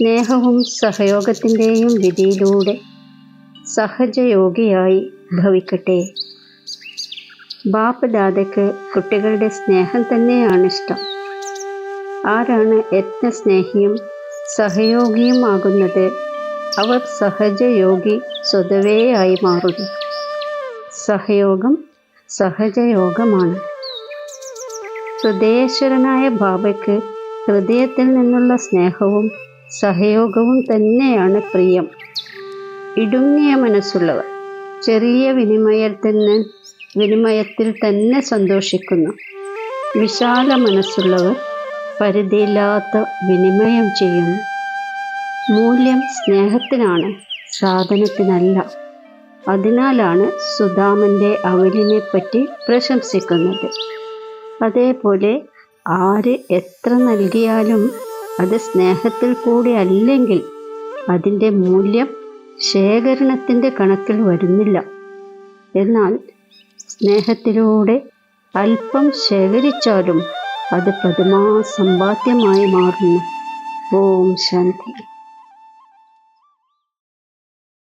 സ്നേഹവും സഹയോഗത്തിന്റെയും വിധിയിലൂടെ സഹജയോഗിയായി ഭവിക്കട്ടെ. ബാപ്പ് ദാദയ്ക്ക് കുട്ടികളുടെ സ്നേഹം തന്നെയാണ് ഇഷ്ടം ആരാണ് യത്നസ്നേഹിയും സഹയോഗിയും ആകുന്നത് അവർ സഹജയോഗി സ്വതവേ ആയി മാറുന്നു. സഹയോഗം സഹജയോഗമാണ്. ഹൃദയേശ്വരനായ ബാബയ്ക്ക് ഹൃദയത്തിൽ നിന്നുള്ള സ്നേഹവും സഹയോഗവും തന്നെയാണ് പ്രിയം. ഇടുങ്ങിയ മനസ്സുള്ളവർ ചെറിയ വിനിമയത്തിൽ വിനിമയത്തിൽ തന്നെ സന്തോഷിക്കുന്നു. വിശാല മനസ്സുള്ളവർ പരിധിയില്ലാത്ത വിനിമയം ചെയ്യുന്നു മൂല്യം സ്നേഹത്തിനാണ് സാധനത്തിനല്ല. അതിനാലാണ് സുധാമന്റെ അവലിനെ പറ്റി പ്രശംസിക്കുന്നത്. അതേപോലെ ആര് എത്ര നൽകിയാലും അത് സ്നേഹത്തിൽ കൂടി അല്ലെങ്കിൽ അതിന്റെ മൂല്യം ശേഖരണത്തിന്റെ കണക്കിൽ വരുന്നില്ല. എന്നാൽ സ്നേഹത്തിലൂടെ അല്പം ശേഖരിച്ചാലും അത് പ്രതിമാസമ്പാദ്യമായി മാറുന്നു. ഓം ശാന്തി.